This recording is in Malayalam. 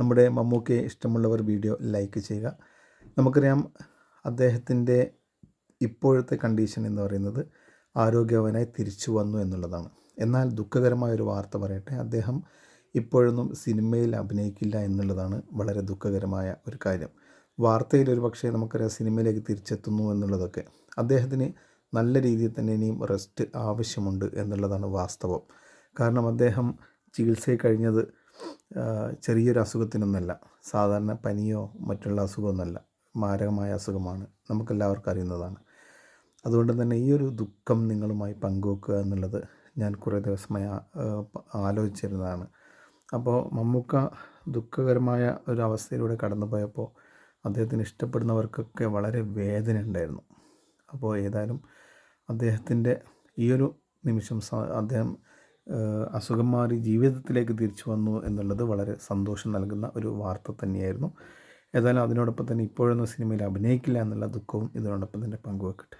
നമ്മുടെ മമ്മൂക്കയെ ഇഷ്ടമുള്ളവർ വീഡിയോ ലൈക്ക് ചെയ്യുക. നമുക്കറിയാം അദ്ദേഹത്തിന്റെ ഇപ്പോഴത്തെ കണ്ടീഷൻ എന്ന് പറയുന്നത് ആരോഗ്യവാനായി തിരിച്ചു വന്നു എന്നുള്ളതാണ്. എന്നാൽ ദുഃഖകരമായ ഒരു വാർത്ത പറയട്ടെ. അദ്ദേഹം ഇപ്പോഴൊന്നും സിനിമയിൽ അഭിനയിക്കില്ല എന്നുള്ളതാണ് വളരെ ദുഃഖകരമായ ഒരു കാര്യം. വാർത്തയിൽ ഒരു പക്ഷേ നമുക്കറിയാം സിനിമയിലേക്ക് തിരിച്ചെത്തുന്നു എന്നുള്ളതൊക്കെ. അദ്ദേഹത്തിന് നല്ല രീതിയിൽ തന്നെ ഇനിയും റെസ്റ്റ് ആവശ്യമുണ്ട് എന്നുള്ളതാണ് വാസ്തവം. കാരണം അദ്ദേഹം ചികിത്സയിൽ കഴിഞ്ഞത് ചെറിയൊരു അസുഖത്തിനൊന്നല്ല. സാധാരണ പനിയോ മറ്റുള്ള അസുഖമൊന്നുമല്ല മാരകമായ അസുഖമാണ്. നമുക്കെല്ലാവർക്കും അറിയുന്നതാണ്. അതുകൊണ്ട് തന്നെ ഈ ഒരു ദുഃഖം നിങ്ങളുമായി പങ്കുവെക്കുക എന്നുള്ളത് ഞാൻ കുറേ ദിവസമായി ആലോചിച്ചിരുന്നതാണ്. അപ്പോൾ മമ്മൂക്ക ദുഃഖകരമായ ഒരു അവസ്ഥയിലൂടെ കടന്നു പോയപ്പോൾ അദ്ദേഹത്തിന് ഇഷ്ടപ്പെടുന്നവർക്കൊക്കെ വളരെ വേദന ഉണ്ടായിരുന്നു. അപ്പോൾ ഏതായാലും അദ്ദേഹത്തിന്റെ ഈ ഒരു നിമിഷം അദ്ദേഹം അസുഖം മാറി ജീവിതത്തിലേക്ക് തിരിച്ചു വന്നു എന്നുള്ളത് വളരെ സന്തോഷം നൽകുന്ന ഒരു വാർത്ത തന്നെയായിരുന്നു. ഏതായാലും അതിനോടൊപ്പം തന്നെ ഇപ്പോഴൊന്നും സിനിമയിൽ അഭിനയിക്കില്ല എന്നുള്ള ദുഃഖവും ഇതിനോടൊപ്പം തന്നെ പങ്കുവെക്കട്ടെ.